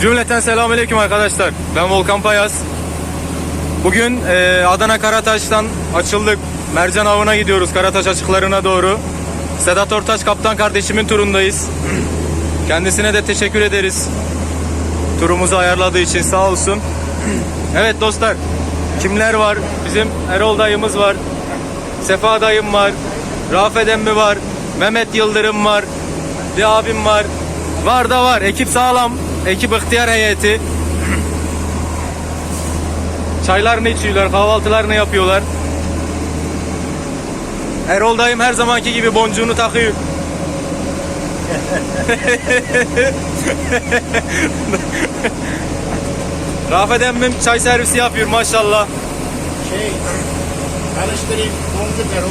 Cümleten selamünaleyküm arkadaşlar. Ben Volkan Payas. Bugün e, Adana Karataş'tan açıldık. Mercan avına gidiyoruz Karataş açıklarına doğru. Sedat Ortaç kaptan kardeşimin turundayız. Kendisine de teşekkür ederiz. Turumuzu ayarladığı için sağ olsun. Evet dostlar. Kimler var? Bizim Erol dayımız var. Sefa dayım var. Rafet emmi var. Mehmet Yıldırım var. Bir abim var. Var da var. Ekip sağlam. Ekip ihtiyar heyeti. Çaylarını içiyorlar. Kahvaltılarını yapıyorlar. Erol dayım her zamanki gibi boncuğunu takıyor. Rafet emmim çay servisi yapıyor maşallah. Şey, karıştırayım. Boncuk Erol.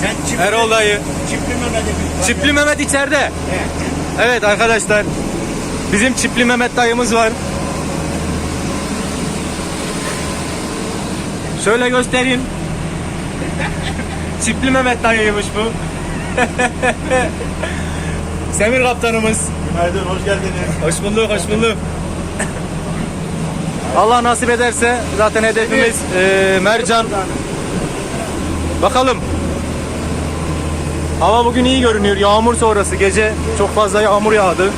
Sen çipli, Erol dayı. çipli Mehmet'i. Çipli Mehmet içeride. He. Evet arkadaşlar. Bizim Çipli Mehmet dayımız var. Şöyle göstereyim. Çipli Mehmet dayıymış bu. Semir kaptanımız. Günaydın, hoş geldiniz. Hoş bulduk, hoş bulduk. Allah nasip ederse zaten hedefimiz eee, Mercan. Bakalım. Hava bugün iyi görünüyor. Yağmur sonrası gece çok fazla yağmur yağdı.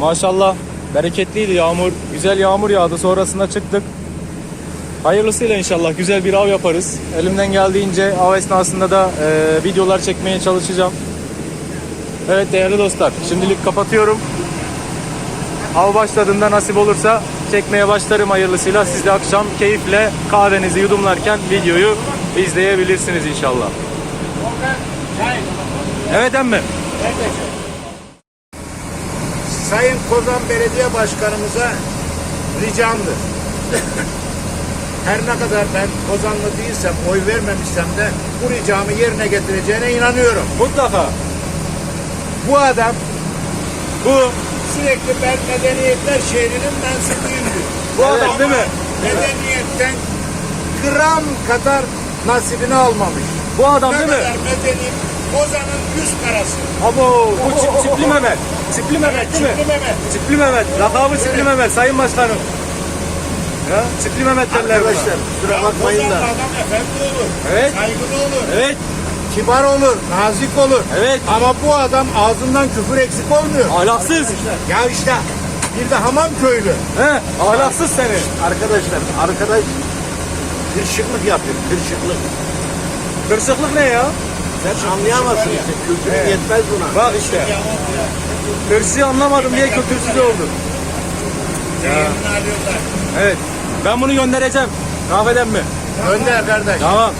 Maşallah bereketliydi yağmur. Güzel yağmur yağdı. Sonrasında çıktık. Hayırlısıyla inşallah güzel bir av yaparız. Elimden geldiğince av esnasında da eee, videolar çekmeye çalışacağım. Evet değerli dostlar şimdilik kapatıyorum. Av başladığında nasip olursa çekmeye başlarım hayırlısıyla. Siz de akşam keyifle kahvenizi yudumlarken videoyu izleyebilirsiniz inşallah. Evet emmi. Neredesin? Sayın Kozan Belediye Başkanımıza ricamdır. Her ne kadar ben Kozanlı değilsem, oy vermemişsem de bu ricamı yerine getireceğine inanıyorum. Mutlaka. Bu adam Bu sürekli ben medeniyetler şehrinin mensubuyum diyor. Bu adam Ama değil mi? Medeniyetten gram kadar nasibini almamış. bu adam Ne değil mi? kadar medeni Kozan'ın yüz karası. Abo bu çip, çipli Mehmet. Çipli Mehmet değil mi? Çipli Mehmet. Çipli Mehmet. Lakabı Çipli Mehmet Sayın Başkanım. Ya Çipli Mehmet derler buna. kusura bakmayın da. adam efendi olur. Evet. Saygılı olur. Evet. Kibar olur. Nazik olur. Evet. Ama bu adam ağzından küfür eksik olmuyor. Ahlaksız. Ya işte bir de hamam köylü. He, ahlaksız seni. Arkadaşlar arkadaş hırşıklık yapıyor. Hırşıklık. Hırsızlık ne ya? Sen anlayamazsın işte. Kültürün yetmez buna. Bak işte. Hırsı anlamadım diye kültürsüz oldum. Evet. Ben bunu göndereceğim. Rafet mi? Gönder kardeş. Tamam.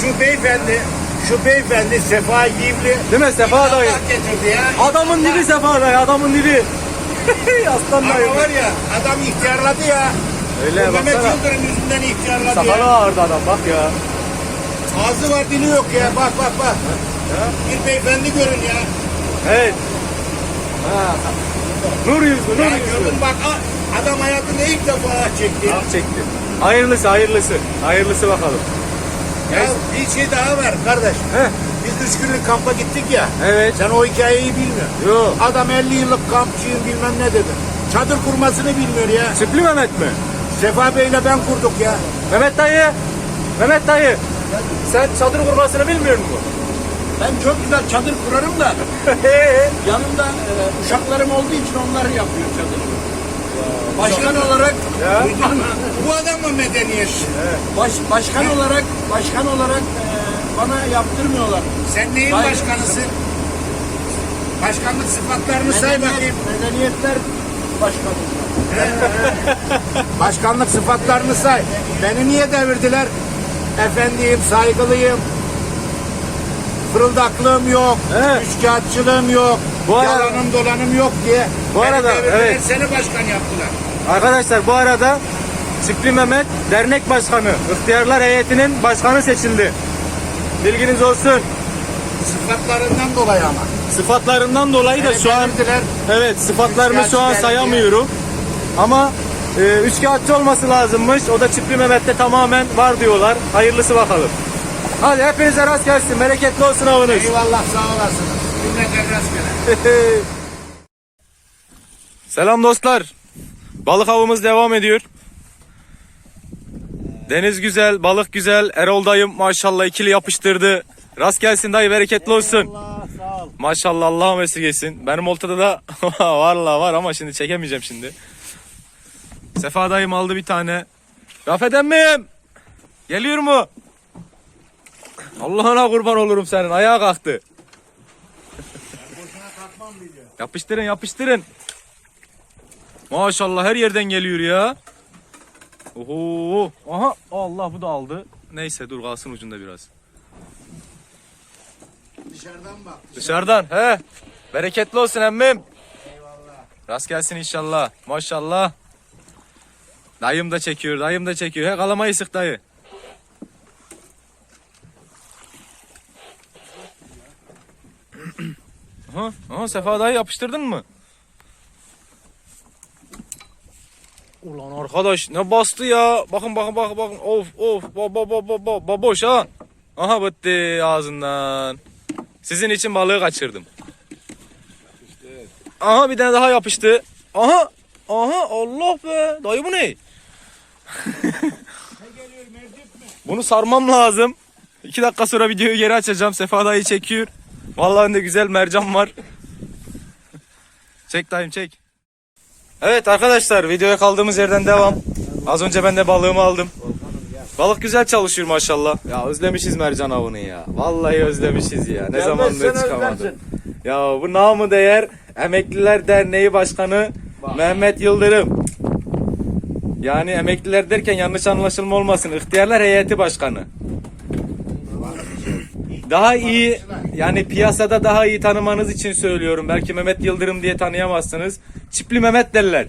Şu beyefendi, şu beyefendi Sefa Yivli. Değil mi Sefa dayı? Ya. Adamın dibi Sefa dayı, adamın dibi. Aslan dayı. Ama var ya adam ihtiyarladı ya. Öyle Bu Mehmet baksana. Yıldırım yüzünden ihtiyarladı Sakalı ya. ağırdı adam bak ya. Ağzı var dili yok ya. Bak bak bak. Bir beyefendi görün ya. Evet. Ha. Nur yüzlü, nur Ya yüzlü. görün bak adam hayatında ilk defa ah çekti. Ah çekti. Hayırlısı, hayırlısı. Hayırlısı bakalım. Ya bir şey daha var kardeş. Heh. Biz üç günlük kampa gittik ya. Evet. Sen o hikayeyi bilmiyorsun. Yok. Adam 50 yıllık kampçıyım bilmem ne dedi. Çadır kurmasını bilmiyor ya. Çipli Mehmet mi? Sefa Bey'le ben kurduk ya. Mehmet dayı. Mehmet dayı. Sen çadır kurmasını bilmiyor musun? Ben çok güzel çadır kurarım da yanımda e, uşaklarım olduğu için onlar yapıyor çadırı. Başkan olarak ya. Bu adam mı medeniyet? baş, başkan olarak başkan olarak e, bana yaptırmıyorlar. Sen neyin Hayır. başkanısın? Başkanlık sıfatlarını say bakayım. Medeniyet, medeniyetler başkanı. Başkanlık sıfatlarını say. Beni niye devirdiler? Efendiyim, saygılıyım. Fırıldaklığım yok. Evet. Üçkağıtçılığım yok. Bu ara- yalanım dolanım yok diye. Bu arada, evet. Seni başkan yaptılar. Arkadaşlar bu arada Çipli Mehmet dernek başkanı, ihtiyarlar heyetinin başkanı seçildi. Bilginiz olsun. Sıfatlarından dolayı ama. Sıfatlarından dolayı da şu an evet sıfatlarını şu an sayamıyorum. Ama e, üçkağıtçı olması lazımmış. O da Çipli Mehmet'te tamamen var diyorlar. Hayırlısı bakalım. Hadi hepinize rast gelsin. Bereketli olsun avınız. Eyvallah sağ olasınız. Cümleten rastgele. Selam dostlar. Balık avımız devam ediyor. Deniz güzel, balık güzel. Erol dayım maşallah ikili yapıştırdı. Rast gelsin dayı bereketli olsun. Allah sağ ol. Maşallah Allah'ım esirgesin. Benim oltada da varla var ama şimdi çekemeyeceğim şimdi. Sefa dayım aldı bir tane. Rafet emmim. Geliyor mu? Allah'ına kurban olurum senin. Ayağa kalktı. yapıştırın yapıştırın. Maşallah her yerden geliyor ya. Oho. Aha Allah bu da aldı. Neyse dur kalsın ucunda biraz. Dışarıdan bak. Dışarıdan he. Bereketli olsun emmim. Rast gelsin inşallah. Maşallah. Dayım da çekiyor, dayım da çekiyor. He kalamayı sık dayı. aha, aha Sefa dayı yapıştırdın mı? Ulan arkadaş ne bastı ya. Bakın bakın bakın bakın. Of of ba ba ba ba ba ba boş ha. Aha bitti ağzından. Sizin için balığı kaçırdım. Aha bir tane daha yapıştı. Aha. Aha Allah be. Dayı bu ne? Bunu sarmam lazım. İki dakika sonra videoyu geri açacağım. Sefa dayı çekiyor. Vallahi de güzel mercan var. çek dayım çek. Evet arkadaşlar videoya kaldığımız yerden devam. Az önce ben de balığımı aldım. Balık güzel çalışıyor maşallah. Ya özlemişiz mercan avını ya. Vallahi özlemişiz ya. Ne zamandır çıkamadım. Ya bu namı değer Emekliler Derneği Başkanı Mehmet Yıldırım. Yani emekliler derken yanlış anlaşılma olmasın. İhtiyarlar Heyeti Başkanı. Daha iyi yani piyasada daha iyi tanımanız için söylüyorum. Belki Mehmet Yıldırım diye tanıyamazsınız. Çipli Mehmet derler.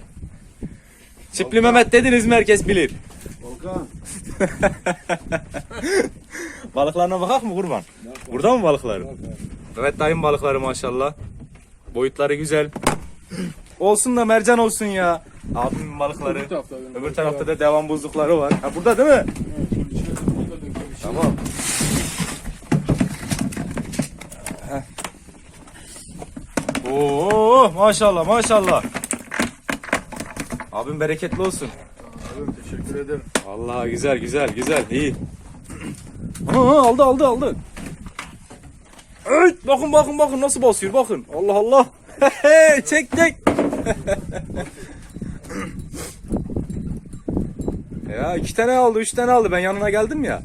Çipli Mehmet dediniz mi herkes bilir. Volkan. Balıklarına bakak mı kurban? Burada mı balıkları? Evet dayım balıkları maşallah. Boyutları güzel. Olsun da mercan olsun ya. Abimin balıkları. Öbür tarafta benim Öbür tarafta da devam buzlukları var. Ha burada değil mi? Tamam. Heh. Oo maşallah maşallah. Abim bereketli olsun. Teşekkür ederim. Vallahi güzel güzel güzel iyi. Aha, aldı aldı aldı. Evet bakın bakın bakın nasıl basıyor bakın. Allah Allah. çek çek. ya iki tane aldı üç tane aldı ben yanına geldim ya.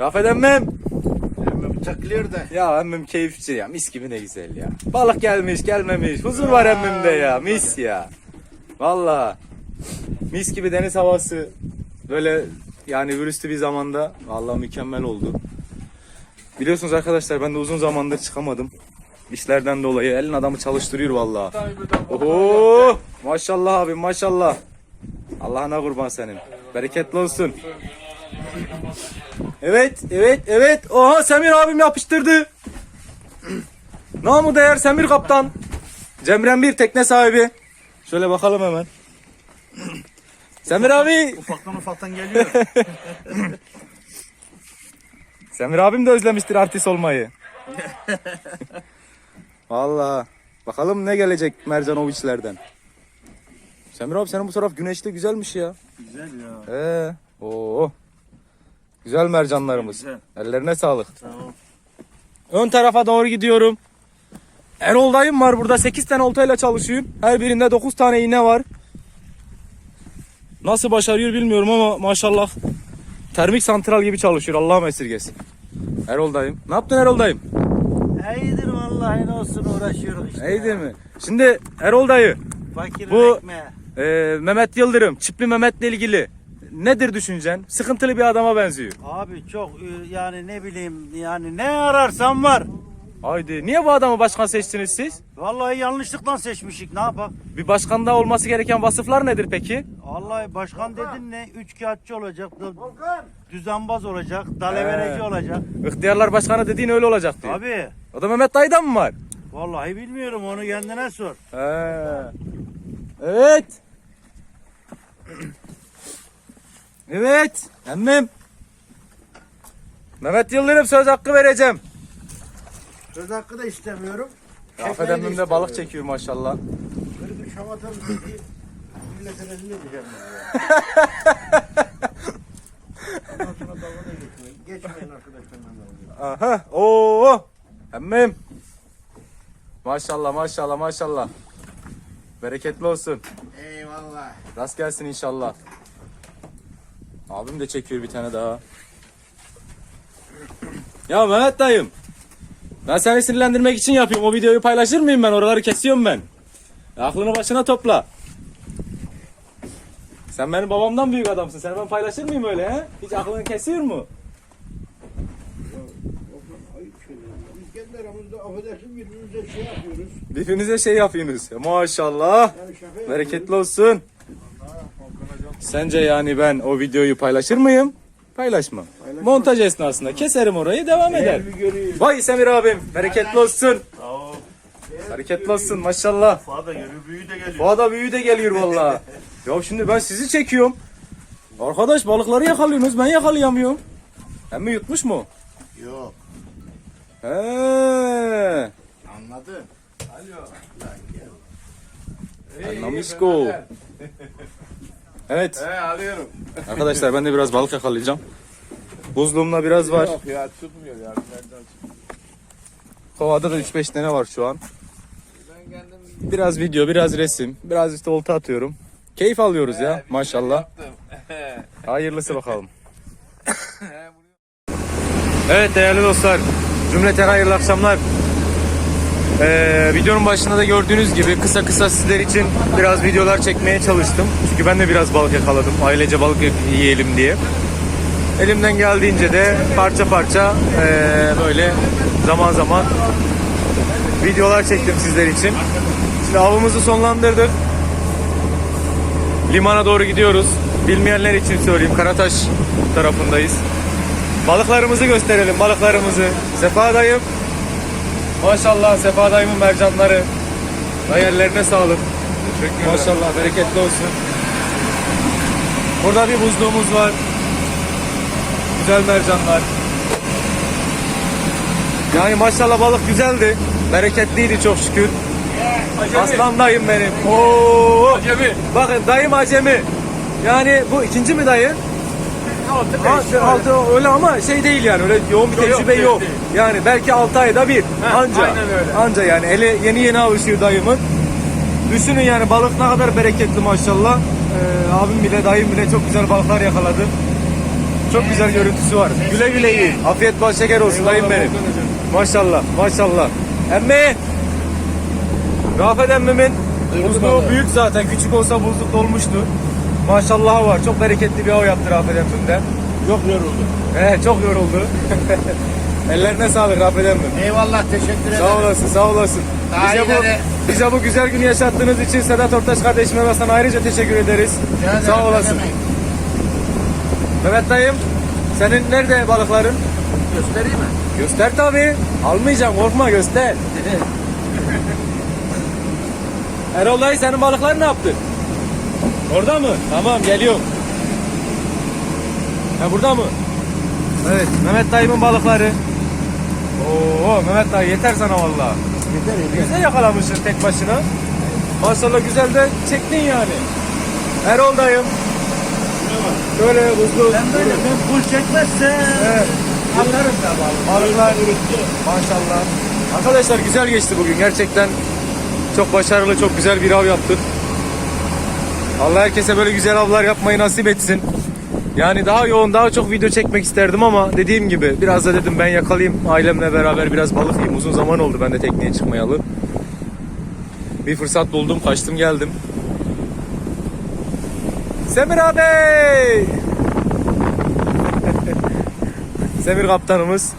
Rafet emmem. Emmim takılıyor da. Ya emmim keyifçi ya mis gibi ne güzel ya. Balık gelmiş gelmemiş huzur var emmimde ya mis ya. Vallahi mis gibi deniz havası böyle yani virüslü bir zamanda vallahi mükemmel oldu. Biliyorsunuz arkadaşlar ben de uzun zamandır çıkamadım. İşlerden dolayı elin adamı çalıştırıyor vallahi. Oho maşallah abi maşallah. Allah'ına kurban senin. Bereketli olsun. Evet, evet, evet. Oha Semir abim yapıştırdı. Namı değer Semir kaptan. Cemren bir tekne sahibi. Şöyle bakalım hemen. Semir abi. Ufaktan ufaktan geliyor. Semir abim de özlemiştir artist olmayı. Vallahi. Bakalım ne gelecek Mercanoviçlerden. Semir abi senin bu taraf güneşli güzelmiş ya. Güzel ya. Ee, oo. Güzel mercanlarımız. Güzel. Ellerine sağlık. Tamam. Ön tarafa doğru gidiyorum. Erol dayım var burada 8 tane oltayla çalışıyor. Her birinde 9 tane iğne var. Nasıl başarıyor bilmiyorum ama maşallah termik santral gibi çalışıyor. Allah'ım esirgesin. Erol dayım. Ne yaptın Erol dayım? İyidir vallahi ne olsun uğraşıyoruz işte. İyidir mi? Şimdi Erol dayı, Fakirin Bu- ekmeği. E, Mehmet Yıldırım, Çipli Mehmet'le ilgili nedir düşüncen? Sıkıntılı bir adama benziyor. Abi çok e, yani ne bileyim yani ne ararsan var. Haydi niye bu adamı başkan seçtiniz siz? Vallahi yanlışlıkla seçmişik ne yapak? Bir başkanda olması gereken vasıflar nedir peki? Vallahi başkan dedin ne? Üç kağıtçı olacak, düzenbaz olacak, dalavereci He. olacak. İhtiyarlar başkanı dediğin öyle olacak diyor. Abi O da Mehmet dayıdan mı var? vallahi bilmiyorum onu kendine sor. He. Evet. Evet. Emmim. Mehmet Yıldırım söz hakkı vereceğim. Söz hakkı da istemiyorum. Rafet emmim de balık çekiyor maşallah. şamatan dedi. Millete rezil edeceğim. Ondan sonra dalga da geçmeyin. Geçmeyin arkadaşlarla dalga. Aha. Oo. Emmim. Maşallah maşallah maşallah. Bereketli olsun. Eyvallah. Rast gelsin inşallah. Abim de çekiyor bir tane daha. Ya Mehmet dayım. Ben seni sinirlendirmek için yapıyorum. O videoyu paylaşır mıyım ben? Oraları kesiyorum ben. Aklını başına topla. Sen benim babamdan büyük adamsın. Seni ben paylaşır mıyım öyle he? Hiç aklını kesiyor mu? Ayıp şeyler. ya. Biz affedersin birbirimize şey yapıyoruz. Birbirinize şey yapıyorsunuz. Maşallah. Yani şaka yapıyoruz. Bereketli olsun. Sence yani ben o videoyu paylaşır mıyım? Paylaşmam. Montaj esnasında keserim orayı devam eder. Görüyor. Vay Semir abim bereketli olsun. Bereketli olsun maşallah. Fuat da geliyor, büyü de geliyor. Bu da büyüğü de geliyor valla. ya şimdi ben sizi çekiyorum. Arkadaş balıkları yakalıyorsunuz ben yakalayamıyorum. Hem mi yutmuş mu? Yok. He. Anladın. Anlamışko. Evet He alıyorum. arkadaşlar ben de biraz balık yakalayacağım. Buzluğumda biraz var. Yok ya tutmuyor ya. Kovada da 3-5 tane var şu an. Biraz video, biraz resim, biraz işte olta atıyorum. Keyif alıyoruz ya maşallah. Hayırlısı bakalım. evet değerli dostlar, cümleten hayırlı akşamlar. Ee, videonun başında da gördüğünüz gibi kısa kısa sizler için biraz videolar çekmeye çalıştım. Çünkü ben de biraz balık yakaladım. Ailece balık yiyelim diye. Elimden geldiğince de parça parça ee, böyle zaman zaman videolar çektim sizler için. Şimdi avımızı sonlandırdık. Limana doğru gidiyoruz. Bilmeyenler için söyleyeyim. Karataş tarafındayız. Balıklarımızı gösterelim. Balıklarımızı. Sefa dayım. Maşallah Sefa dayımın mercanları. Hayallerine sağlık. Maşallah bereketli olsun. Burada bir buzluğumuz var. Güzel mercanlar. Yani maşallah balık güzeldi. Bereketliydi çok şükür. Aslan dayım benim. Oo. Acemi. Bakın dayım acemi. Yani bu ikinci mi dayı? Altı Altı, altı öyle ama şey değil yani öyle yoğun bir Yok, tecrübe yok, yok. değil. Yani belki 6 ayda bir anca. aynen öyle. Anca yani ele yeni yeni alışıyor dayımın. Düşünün yani balık ne kadar bereketli maşallah. Ee, abim bile dayım bile çok güzel balıklar yakaladı. Çok güzel görüntüsü var. Güle güle yiyin. Afiyet bal şeker olsun dayım benim. Maşallah maşallah. Emmi. Rafet emmimin buzluğu büyük zaten. Küçük olsa buzluk dolmuştu. Maşallah var. Çok bereketli bir av yaptı Rafet emmim de. Yok yoruldu. He, çok yoruldu. Ellerine sağlık Rafet emmim. Eyvallah teşekkür ederim. Sağ olasın, sağ olasın. Daha Bize bu, bize bu güzel günü yaşattığınız için Sedat Ortaç kardeşime ve sana ayrıca teşekkür ederiz. Rica Sağ olasın. demek. Mehmet dayım, senin nerede balıkların? Göstereyim mi? Göster tabii. Almayacağım, korkma göster. Erol dayı senin balıklar ne yaptı? Orada mı? Tamam geliyorum. Ha burada mı? Evet Mehmet dayımın balıkları. Oo Mehmet dayı yeter sana vallahi. Yeter yeter. Güzel yakalamışsın tek başına. Maşallah güzel de çektin yani. Erol dayım. Şöyle hızlı Ben böyle ben full çekmezse Evet. atarım da balık. Balıklar maşallah. Arkadaşlar güzel geçti bugün gerçekten. Çok başarılı, çok güzel bir av yaptık. Allah herkese böyle güzel avlar yapmayı nasip etsin. Yani daha yoğun, daha çok video çekmek isterdim ama dediğim gibi biraz da dedim ben yakalayayım ailemle beraber biraz balık yiyeyim. Uzun zaman oldu ben de tekneye çıkmayalı. Bir fırsat buldum, kaçtım geldim. Semir abi! Semir kaptanımız.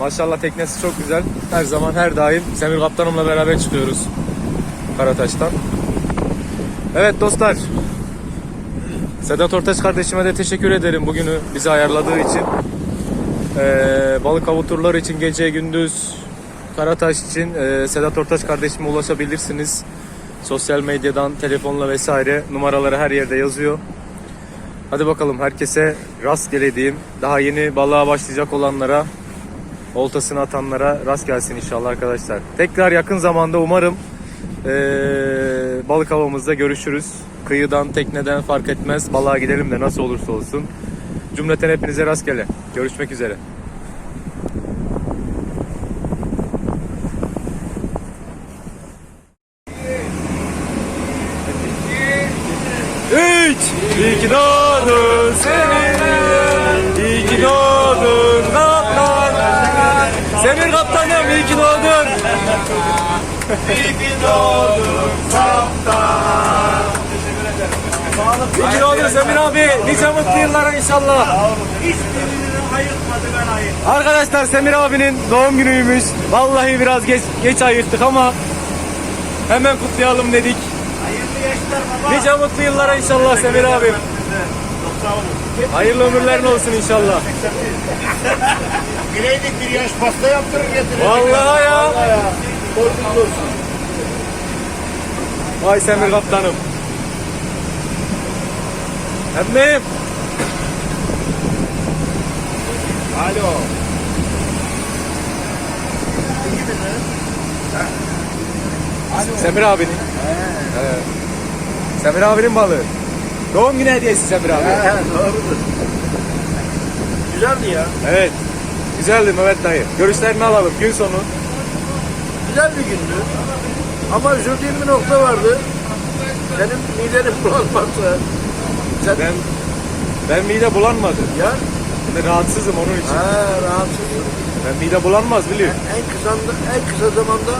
Maşallah teknesi çok güzel. Her zaman her daim Semir kaptanımla beraber çıkıyoruz. Karataş'tan. Evet dostlar. Sedat Ortaç kardeşime de teşekkür ederim bugünü bize ayarladığı için. Ee, balık avı turları için gece gündüz Karataş için e, Sedat Ortaç kardeşime ulaşabilirsiniz. Sosyal medyadan, telefonla vesaire numaraları her yerde yazıyor. Hadi bakalım herkese rastgele diyeyim. Daha yeni balığa başlayacak olanlara, oltasını atanlara rast gelsin inşallah arkadaşlar. Tekrar yakın zamanda umarım Ee, balık havamızda görüşürüz. Kıyıdan, tekneden fark etmez. Balığa gidelim de nasıl olursa olsun. Cümleten hepinize rastgele. Görüşmek üzere. Üç! İyi ki doğdun Semir. İyi ki doğdun kaptan. Semir kaptanım iyi ki doğdun. İyi ki doğdun kaptan. İyi ki doğdun Semir abi. Nice mutlu yıllara inşallah. Arkadaşlar Semir abinin doğum günüymüş. Vallahi biraz geç, geç ayırttık ama hemen kutlayalım dedik. Nice mutlu yıllara inşallah Semir abim. Hayırlı ömürlerin olsun inşallah. Bileydik bir yaş pasta yaptırır getirir. Vallahi ya. Vallahi ya. Korkunç olsun. Vay Semir kaptanım. Emmim. Alo. Semir abinin. Evet. Semir abinin balığı. Doğum günü hediyesi Semir abi. He, doğrudur. Güzeldi ya. Evet. Güzeldi Mehmet dayı. Görüşlerini alalım gün sonu. Güzel bir gündü. Ama üzüldüğüm bir nokta vardı. Senin midenin bulanması. Sen Ben ben mide bulanmadı. ya Ben rahatsızım onun için. ha, rahatsızsın. Ben mide bulanmaz biliyorum. En kısa, en kısa zamanda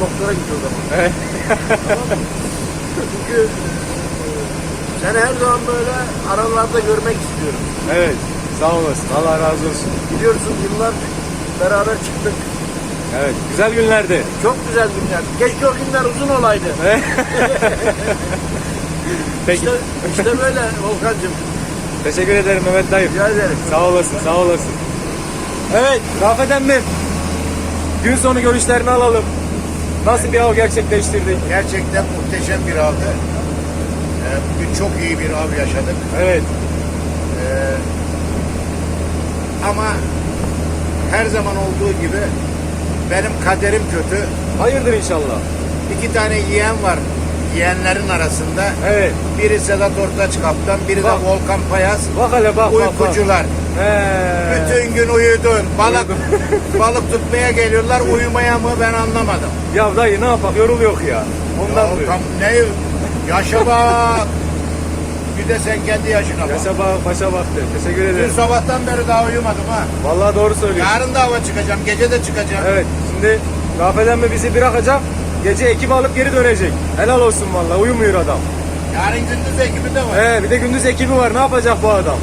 doktora git o zaman. Evet. Çünkü seni her zaman böyle aralarda görmek istiyorum. evet. Sağ olasın. Allah razı olsun. Biliyorsun yıllar beraber çıktık. Evet. Güzel günlerdi. Çok güzel günler. Keşke o günler uzun olaydı. Peki. İşte, işte böyle Volkan'cığım. Teşekkür ederim Mehmet dayı. Rica ederim. Sağ olasın, sağ olasın. Evet, Rafet emmim. Gün sonu görüşlerini alalım. Nasıl bir av gerçekleştirdik? Gerçekten muhteşem bir avdı. Ee, bugün çok iyi bir av yaşadık. Evet, Ee, ama her zaman olduğu gibi benim kaderim kötü. hayırdır inşallah. İki tane yeğen var yeğenlerin arasında. Evet, Biri Sedat Ortaç kaptan, biri Bak. de Volkan Payas. bak hele bak bak bak. Uykucular. He. Bütün gün uyudun. Balık balık tutmaya geliyorlar. Uyumaya mı ben anlamadım. Ya dayı ne yapak yoruluyor ya. Ondan Ya tam ne yaşa bak. Bir de sen kendi yaşına bak. Yaşa bak, başa baktı. Teşekkür Dün ederim. sabahtan beri daha uyumadım ha. Vallahi doğru söylüyorsun. Yarın da hava çıkacağım. Gece de çıkacağım. Evet, şimdi Rafet emmi bizi bırakacak. Gece ekip alıp geri dönecek. Helal olsun vallahi uyumuyor adam. Yarın gündüz ekibi de var. Ee, bir de gündüz ekibi var. Ne yapacak bu adam?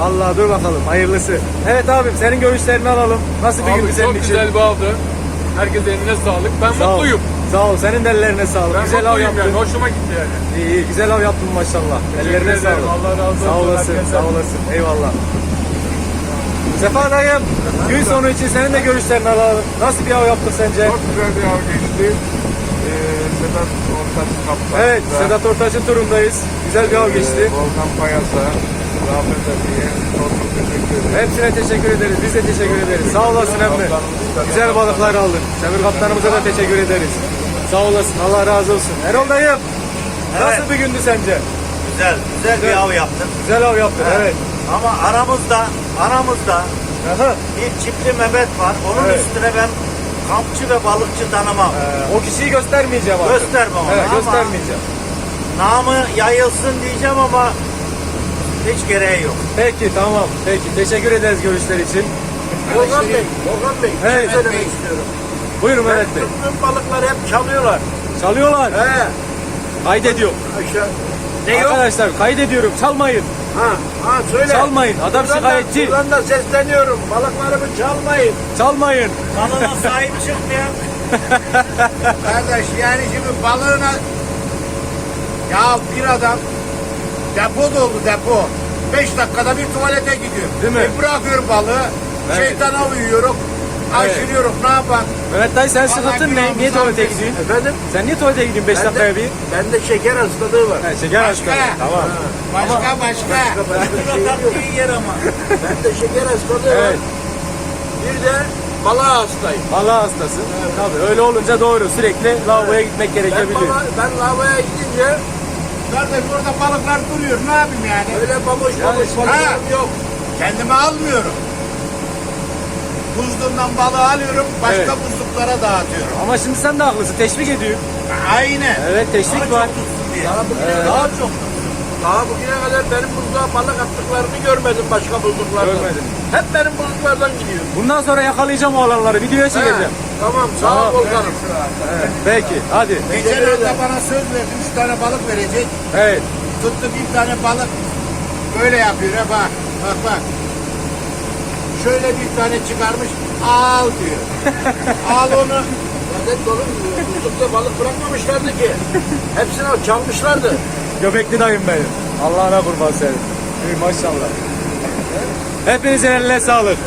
Allah dur bakalım. Hayırlısı. Evet abim senin görüşlerini alalım. Nasıl bir Abi gündü senin çok için? güzel bir avdı. Herkese eline sağlık. Ben Sağ ol. mutluyum. Sağ ol. Senin de ellerine sağlık. Ben güzel av yaptın. yani. Hoşuma gitti yani. İyi, iyi. Güzel av yaptın maşallah. Ellerine ederim. sağlık. Allah razı olsun. Sağ olasın. Herkese. Sağ olasın. Eyvallah. Sefa dayım, gün sonu için senin de görüşlerini alalım. Nasıl bir av yaptın sence? Çok güzel bir av geçti. Ee, Sedat Ortaç kaptan. Evet, Sedat Ortaç'ın turundayız. Güzel bir av geçti. Volkan Payas'a, Rafet Ali'ye çok çok teşekkür ederim. Hepsine teşekkür ederiz. Biz de teşekkür ederiz. Sağ olasın emmi. Güzel balıklar aldın. Semir kaptanımıza da teşekkür ederiz. Sağ olasın. Allah razı olsun. Erol dayım. Nasıl bir gündü sence? Güzel, güzel bir av yaptık. Güzel av yaptın. Evet. Ama aramızda, aramızda Aha. bir çiftli Mehmet var. Onun Evet. üstüne ben kampçı ve balıkçı tanımam. Ee, o kişiyi göstermeyeceğim artık. Göstermem Evet, ama- göstermeyeceğim. Namı yayılsın diyeceğim ama hiç gereği yok. Peki tamam. Peki teşekkür ederiz görüşler için. Volkan Bey, Volkan Bey. şey Evet. söylemek istiyorum. Buyurun Mehmet Bey. Tuttuğum balıkları hep çalıyorlar. Çalıyorlar. He. Kaydediyor. Aşağı. Ne yok? Arkadaşlar kaydediyorum. Çalmayın. Ha, ha söyle. Çalmayın. Adam Buradan da- şikayetçi. Buradan da sesleniyorum. Balıklarımı çalmayın. Çalmayın. Balına sahip çıkmayan Kardeş yani şimdi balığına ya bir adam depo dolu depo. 5 dakikada bir tuvalete gidiyor. Değil mi? E bırakıyor balığı. Evet. Şeytana uyuyorum. Aşırıyorum. Ne yapan? Mehmet dayı sen sıkıntın ne? Niye tuvalete affetsin. gidiyorsun? Efendim? Sen niye tuvalete gidiyorsun 5 Bende- dakikaya bir? Bende şeker hastalığı var. He, şeker Başka. hastalığı. Tamam. Başka başka. Başka bir şey yok. iyi yer ama. Bende şeker hastalığı var. Evet. Bir de balığa hastayım. Allah hastası. Tabii öyle olunca doğru. Sürekli lavaboya gitmek Ben, gerekebiliyor. bala, ben lavaboya gidince Kardeş orada balıklar duruyor. Ne yapayım yani? öyle baboş baboş Ha. balıklarım yok. Kendime almıyorum. Buzluğundan balığı alıyorum, başka Evet. buzluklara dağıtıyorum. Ama şimdi sen de haklısın. Teşvik ediyor. Aynen. Evet teşvik var. Daha bugüne, daha çok. Daha bugüne kadar benim buzluğa balık attıklarını görmedim başka buzluklardan. Görmedin. Hep benim buzluklardan gidiyor. Bundan sonra yakalayacağım o alanları. Videoya çekeceğim. tamam sağ ol Tamam. Volkan'ım. Evet, Peki hadi. Geçen hafta bana söz verdi, üç tane balık verecek. Evet. Tuttu bir tane balık, böyle yapıyor ha bak, bak bak. Şöyle bir tane çıkarmış, al diyor. al onu. Zaten dolu buzlukta balık bırakmamışlardı ki. Hepsini o çalmışlardı. Göbekli dayım benim. Allah'ına kurban senin. İyi, maşallah. Hepinizin eline sağlık.